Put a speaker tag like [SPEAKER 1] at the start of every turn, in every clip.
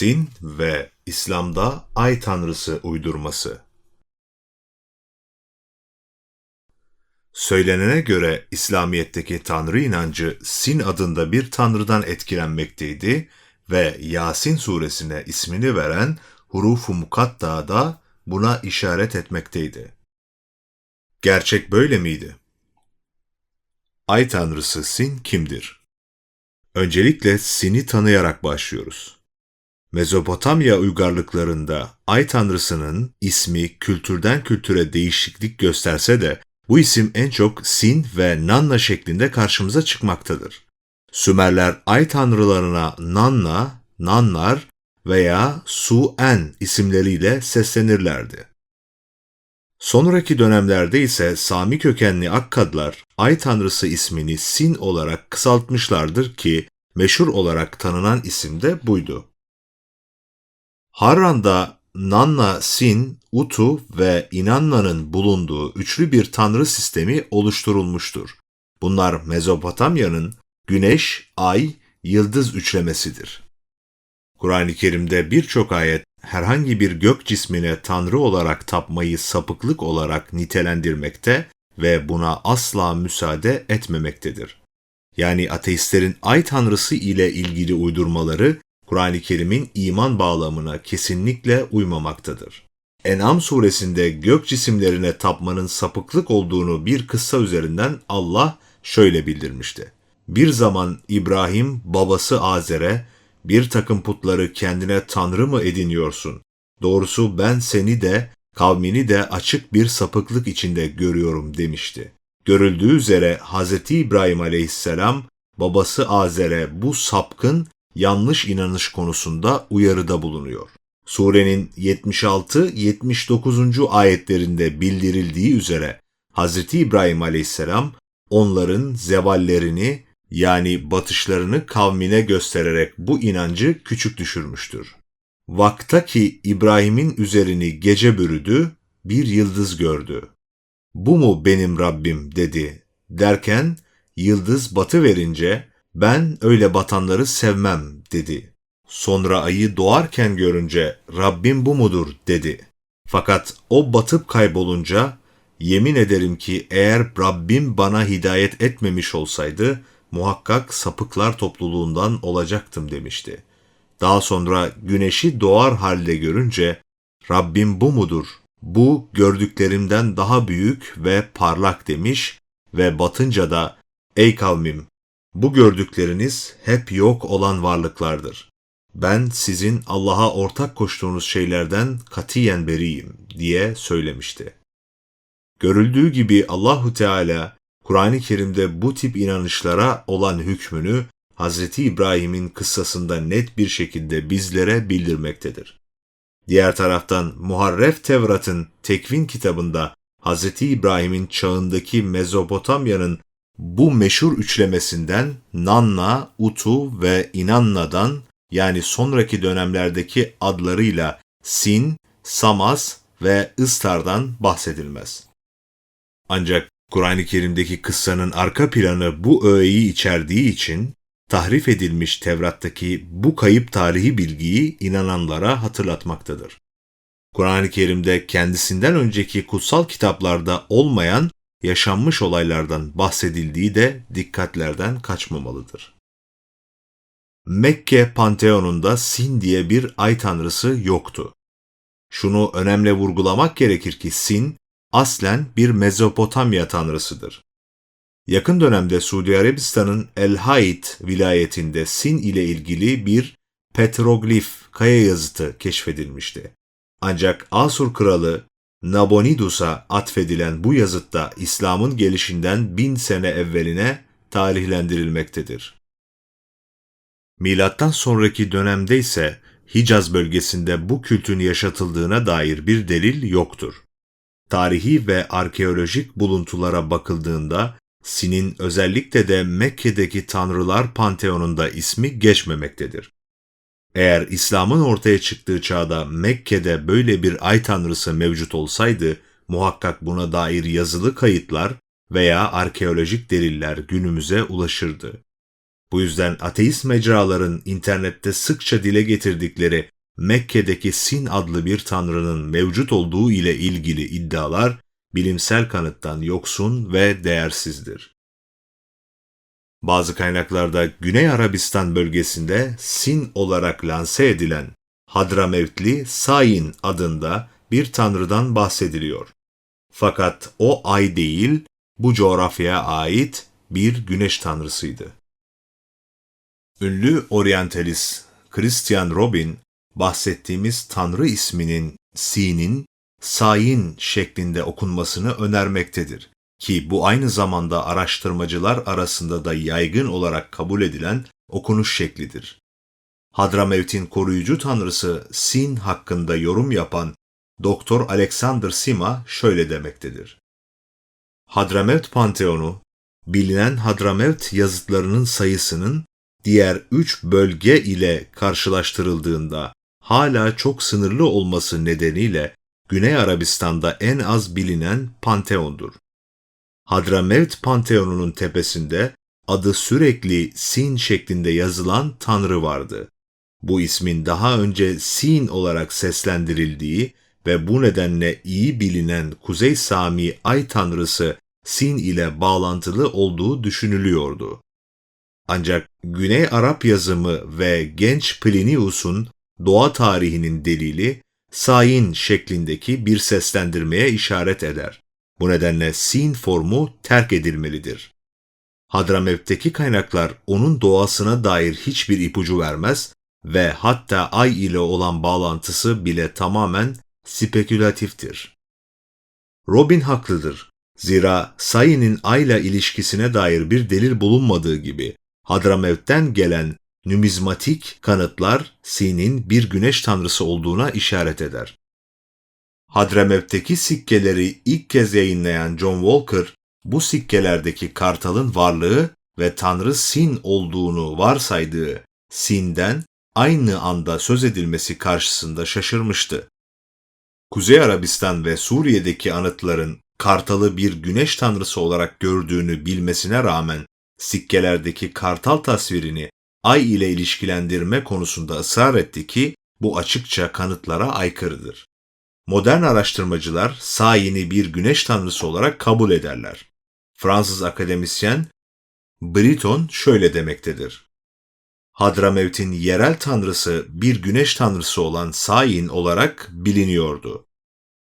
[SPEAKER 1] Sin ve İslam'da ay tanrısı uydurması. Söylenene göre İslamiyet'teki tanrı inancı Sin adında bir tanrıdan etkilenmekteydi ve Yasin suresine ismini veren hurufu mukatta da buna işaret etmekteydi. Gerçek böyle miydi? Ay tanrısı Sin kimdir? Öncelikle Sin'i tanıyarak başlıyoruz. Mezopotamya uygarlıklarında ay tanrısının ismi kültürden kültüre değişiklik gösterse de bu isim en çok Sin ve Nanna şeklinde karşımıza çıkmaktadır. Sümerler ay tanrılarına Nanna, Nannar veya Su-en isimleriyle seslenirlerdi. Sonraki dönemlerde ise Sami kökenli Akkadlar ay tanrısı ismini Sin olarak kısaltmışlardır ki meşhur olarak tanınan isim de buydu. Harran'da Nanna, Sin, Utu ve Inanna'nın bulunduğu üçlü bir tanrı sistemi oluşturulmuştur. Bunlar Mezopotamya'nın güneş, ay, yıldız üçlemesidir. Kur'an-ı Kerim'de birçok ayet herhangi bir gök cismine tanrı olarak tapmayı sapıklık olarak nitelendirmekte ve buna asla müsaade etmemektedir. Yani ateistlerin ay tanrısı ile ilgili uydurmaları Kur'an-ı Kerim'in iman bağlamına kesinlikle uymamaktadır. En'am suresinde gök cisimlerine tapmanın sapıklık olduğunu bir kıssa üzerinden Allah şöyle bildirmişti. Bir zaman İbrahim babası Azer'e bir takım putları kendine tanrı mı ediniyorsun? Doğrusu ben seni de kavmini de açık bir sapıklık içinde görüyorum demişti. Görüldüğü üzere Hz. İbrahim aleyhisselam babası Azer'e bu sapkın yanlış inanış konusunda uyarıda bulunuyor. Surenin 76-79. ayetlerinde bildirildiği üzere Hz. İbrahim aleyhisselam onların zevallerini yani batışlarını kavmine göstererek bu inancı küçük düşürmüştür. Vakta ki İbrahim'in üzerini gece bürüdü, bir yıldız gördü. Bu mu benim Rabbim dedi derken yıldız batı verince ben öyle batanları sevmem dedi. Sonra ayı doğarken görünce Rabbim bu mudur dedi. Fakat o batıp kaybolunca yemin ederim ki eğer Rabbim bana hidayet etmemiş olsaydı muhakkak sapıklar topluluğundan olacaktım demişti. Daha sonra güneşi doğar halde görünce Rabbim bu mudur? Bu gördüklerimden daha büyük ve parlak demiş ve batınca da ey kavmim bu gördükleriniz hep yok olan varlıklardır. Ben sizin Allah'a ortak koştuğunuz şeylerden katiyen beriyim diye söylemişti. Görüldüğü gibi Allahu Teala Kur'an-ı Kerim'de bu tip inanışlara olan hükmünü Hz. İbrahim'in kıssasında net bir şekilde bizlere bildirmektedir. Diğer taraftan Muharref Tevrat'ın Tekvin kitabında Hz. İbrahim'in çağındaki Mezopotamya'nın bu meşhur üçlemesinden Nanna, Utu ve Inanna'dan yani sonraki dönemlerdeki adlarıyla Sin, Samas ve Istar'dan bahsedilmez. Ancak Kur'an-ı Kerim'deki kıssanın arka planı bu öğeyi içerdiği için tahrif edilmiş Tevrat'taki bu kayıp tarihi bilgiyi inananlara hatırlatmaktadır. Kur'an-ı Kerim'de kendisinden önceki kutsal kitaplarda olmayan yaşanmış olaylardan bahsedildiği de dikkatlerden kaçmamalıdır. Mekke Panteonunda Sin diye bir ay tanrısı yoktu. Şunu önemli vurgulamak gerekir ki Sin, aslen bir Mezopotamya tanrısıdır. Yakın dönemde Suudi Arabistan'ın El Hayt vilayetinde Sin ile ilgili bir petroglif kaya yazıtı keşfedilmişti. Ancak Asur kralı Nabonidus'a atfedilen bu yazıtta İslam'ın gelişinden bin sene evveline tarihlendirilmektedir. Milattan sonraki dönemde ise Hicaz bölgesinde bu kültün yaşatıldığına dair bir delil yoktur. Tarihi ve arkeolojik buluntulara bakıldığında Sin'in özellikle de Mekke'deki tanrılar panteonunda ismi geçmemektedir. Eğer İslam'ın ortaya çıktığı çağda Mekke'de böyle bir ay tanrısı mevcut olsaydı, muhakkak buna dair yazılı kayıtlar veya arkeolojik deliller günümüze ulaşırdı. Bu yüzden ateist mecraların internette sıkça dile getirdikleri Mekke'deki Sin adlı bir tanrının mevcut olduğu ile ilgili iddialar bilimsel kanıttan yoksun ve değersizdir. Bazı kaynaklarda Güney Arabistan bölgesinde Sin olarak lanse edilen Hadramevtli Sayin adında bir tanrıdan bahsediliyor. Fakat o ay değil, bu coğrafyaya ait bir güneş tanrısıydı. Ünlü oryantalist Christian Robin, bahsettiğimiz tanrı isminin Sin'in Sayin şeklinde okunmasını önermektedir ki bu aynı zamanda araştırmacılar arasında da yaygın olarak kabul edilen okunuş şeklidir. Hadramevt'in koruyucu tanrısı Sin hakkında yorum yapan Doktor Alexander Sima şöyle demektedir. Hadramevt Panteonu, bilinen Hadramevt yazıtlarının sayısının diğer üç bölge ile karşılaştırıldığında hala çok sınırlı olması nedeniyle Güney Arabistan'da en az bilinen panteondur. Hadramevt Panteonu'nun tepesinde adı sürekli Sin şeklinde yazılan tanrı vardı. Bu ismin daha önce Sin olarak seslendirildiği ve bu nedenle iyi bilinen Kuzey Sami ay tanrısı Sin ile bağlantılı olduğu düşünülüyordu. Ancak Güney Arap yazımı ve genç Plinius'un doğa tarihinin delili Sayin şeklindeki bir seslendirmeye işaret eder. Bu nedenle sin formu terk edilmelidir. Hadramevt'teki kaynaklar onun doğasına dair hiçbir ipucu vermez ve hatta ay ile olan bağlantısı bile tamamen spekülatiftir. Robin haklıdır. Zira Sayin'in ayla ilişkisine dair bir delil bulunmadığı gibi Hadramevt'ten gelen numizmatik kanıtlar Sin'in bir güneş tanrısı olduğuna işaret eder. Hadramevt'teki sikkeleri ilk kez yayınlayan John Walker, bu sikkelerdeki kartalın varlığı ve tanrı Sin olduğunu varsaydığı Sin'den aynı anda söz edilmesi karşısında şaşırmıştı. Kuzey Arabistan ve Suriye'deki anıtların kartalı bir güneş tanrısı olarak gördüğünü bilmesine rağmen sikkelerdeki kartal tasvirini ay ile ilişkilendirme konusunda ısrar etti ki bu açıkça kanıtlara aykırıdır. Modern araştırmacılar Sayin'i bir güneş tanrısı olarak kabul ederler. Fransız akademisyen Briton şöyle demektedir. Hadramevt'in yerel tanrısı bir güneş tanrısı olan Sayin olarak biliniyordu.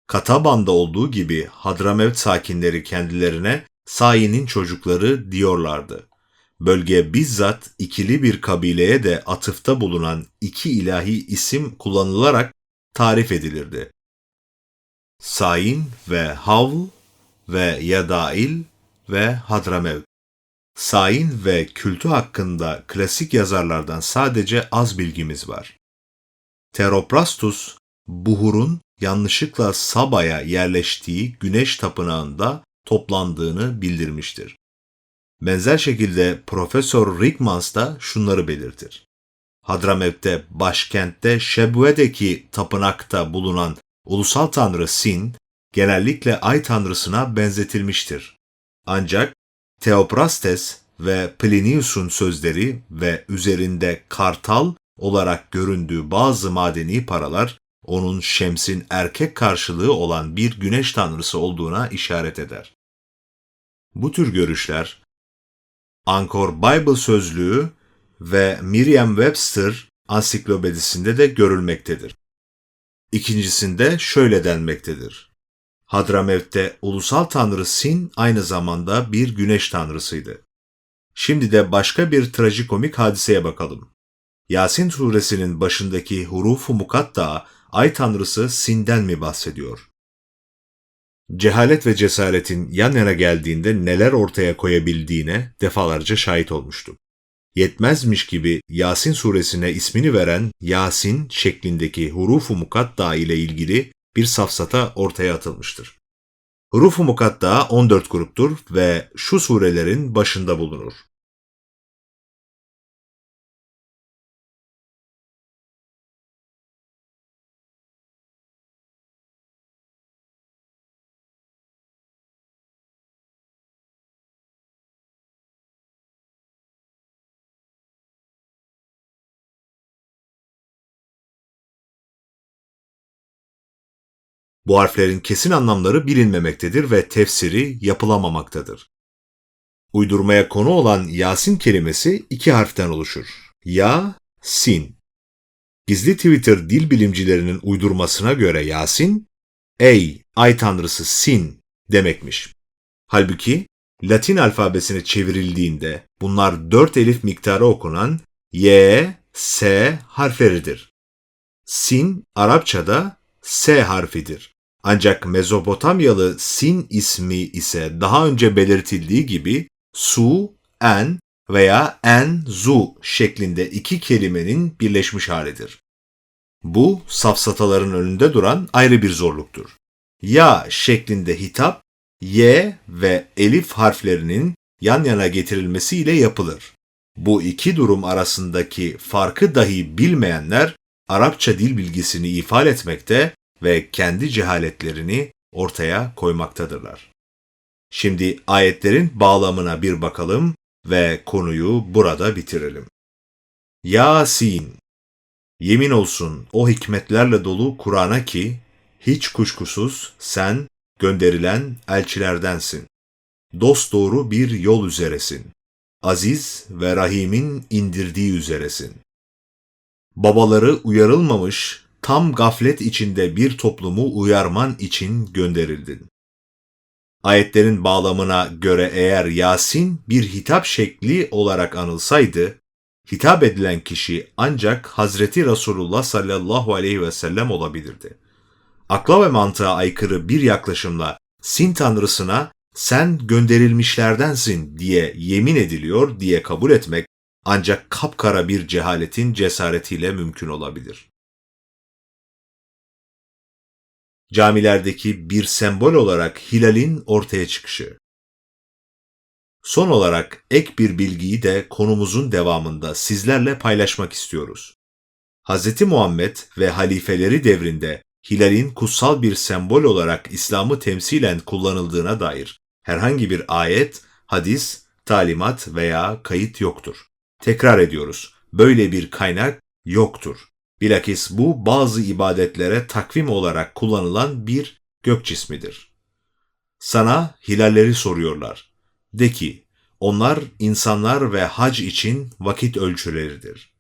[SPEAKER 1] Kataban'da olduğu gibi Hadramevt sakinleri kendilerine Sayin'in çocukları diyorlardı. Bölge bizzat ikili bir kabileye de atıfta bulunan iki ilahi isim kullanılarak tarif edilirdi. Sain ve Havl ve Yadail ve Hadramevt. Sain ve kültü hakkında klasik yazarlardan sadece az bilgimiz var. Teroprastus, Buhur'un yanlışlıkla Saba'ya yerleştiği güneş tapınağında toplandığını bildirmiştir. Benzer şekilde Profesör Rickmans da şunları belirtir. Hadramevt'te başkentte Şebue'deki tapınakta bulunan ulusal tanrı Sin, genellikle ay tanrısına benzetilmiştir. Ancak Theophrastes ve Plinius'un sözleri ve üzerinde kartal olarak göründüğü bazı madeni paralar onun Şems'in erkek karşılığı olan bir güneş tanrısı olduğuna işaret eder. Bu tür görüşler Ankor Bible sözlüğü ve Merriam-Webster ansiklopedisinde de görülmektedir. İkincisinde şöyle denmektedir. Hadramevt'te ulusal tanrı Sin aynı zamanda bir güneş tanrısıydı. Şimdi de başka bir trajikomik hadiseye bakalım. Yasin suresinin başındaki hurufu mukatta ay tanrısı Sin'den mi bahsediyor? Cehalet ve cesaretin yan yana geldiğinde neler ortaya koyabildiğine defalarca şahit olmuştum yetmezmiş gibi Yasin suresine ismini veren Yasin şeklindeki hurufu mukatta ile ilgili bir safsata ortaya atılmıştır. Hurufu mukatta 14 gruptur ve şu surelerin başında bulunur. Bu harflerin kesin anlamları bilinmemektedir ve tefsiri yapılamamaktadır. Uydurmaya konu olan Yasin kelimesi iki harften oluşur. Ya, sin. Gizli Twitter dil bilimcilerinin uydurmasına göre Yasin, ey ay tanrısı sin demekmiş. Halbuki Latin alfabesine çevrildiğinde bunlar dört elif miktarı okunan Y, S harfleridir. Sin Arapçada S harfidir. Ancak Mezopotamyalı Sin ismi ise daha önce belirtildiği gibi Su, En veya En, Zu şeklinde iki kelimenin birleşmiş halidir. Bu safsataların önünde duran ayrı bir zorluktur. Ya şeklinde hitap, Y ve Elif harflerinin yan yana getirilmesiyle yapılır. Bu iki durum arasındaki farkı dahi bilmeyenler Arapça dil bilgisini ifade etmekte ve kendi cehaletlerini ortaya koymaktadırlar. Şimdi ayetlerin bağlamına bir bakalım ve konuyu burada bitirelim. Yasin Yemin olsun o hikmetlerle dolu Kur'an'a ki hiç kuşkusuz sen gönderilen elçilerdensin. Dost doğru bir yol üzeresin. Aziz ve Rahim'in indirdiği üzeresin. Babaları uyarılmamış, tam gaflet içinde bir toplumu uyarman için gönderildin. Ayetlerin bağlamına göre eğer Yasin bir hitap şekli olarak anılsaydı, hitap edilen kişi ancak Hazreti Resulullah sallallahu aleyhi ve sellem olabilirdi. Akla ve mantığa aykırı bir yaklaşımla Sin tanrısına sen gönderilmişlerdensin diye yemin ediliyor diye kabul etmek ancak kapkara bir cehaletin cesaretiyle mümkün olabilir. Camilerdeki bir sembol olarak hilalin ortaya çıkışı. Son olarak ek bir bilgiyi de konumuzun devamında sizlerle paylaşmak istiyoruz. Hz. Muhammed ve halifeleri devrinde hilalin kutsal bir sembol olarak İslam'ı temsilen kullanıldığına dair herhangi bir ayet, hadis, talimat veya kayıt yoktur. Tekrar ediyoruz, böyle bir kaynak yoktur. Bilakis bu bazı ibadetlere takvim olarak kullanılan bir gök cismidir. Sana hilalleri soruyorlar. De ki, onlar insanlar ve hac için vakit ölçüleridir.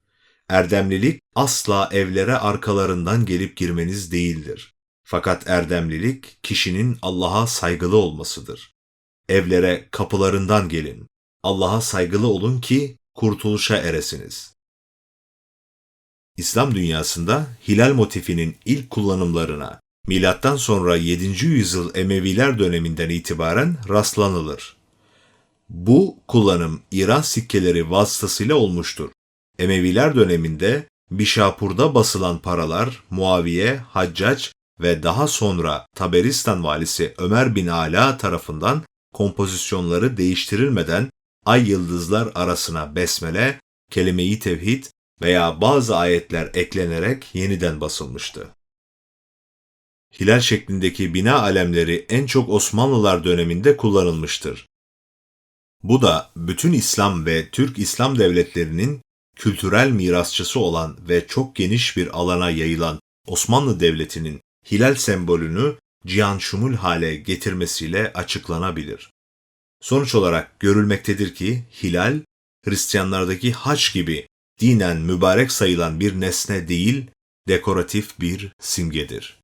[SPEAKER 1] Erdemlilik asla evlere arkalarından gelip girmeniz değildir. Fakat erdemlilik kişinin Allah'a saygılı olmasıdır. Evlere kapılarından gelin. Allah'a saygılı olun ki kurtuluşa eresiniz. İslam dünyasında hilal motifinin ilk kullanımlarına milattan sonra 7. yüzyıl Emeviler döneminden itibaren rastlanılır. Bu kullanım İran sikkeleri vasıtasıyla olmuştur. Emeviler döneminde Bişapur'da basılan paralar Muaviye, Haccac ve daha sonra Taberistan valisi Ömer bin Ala tarafından kompozisyonları değiştirilmeden ay yıldızlar arasına besmele, kelime-i tevhid veya bazı ayetler eklenerek yeniden basılmıştı. Hilal şeklindeki bina alemleri en çok Osmanlılar döneminde kullanılmıştır. Bu da bütün İslam ve Türk İslam devletlerinin kültürel mirasçısı olan ve çok geniş bir alana yayılan Osmanlı Devleti'nin hilal sembolünü cihan şumul hale getirmesiyle açıklanabilir. Sonuç olarak görülmektedir ki hilal, Hristiyanlardaki haç gibi dinen mübarek sayılan bir nesne değil, dekoratif bir simgedir.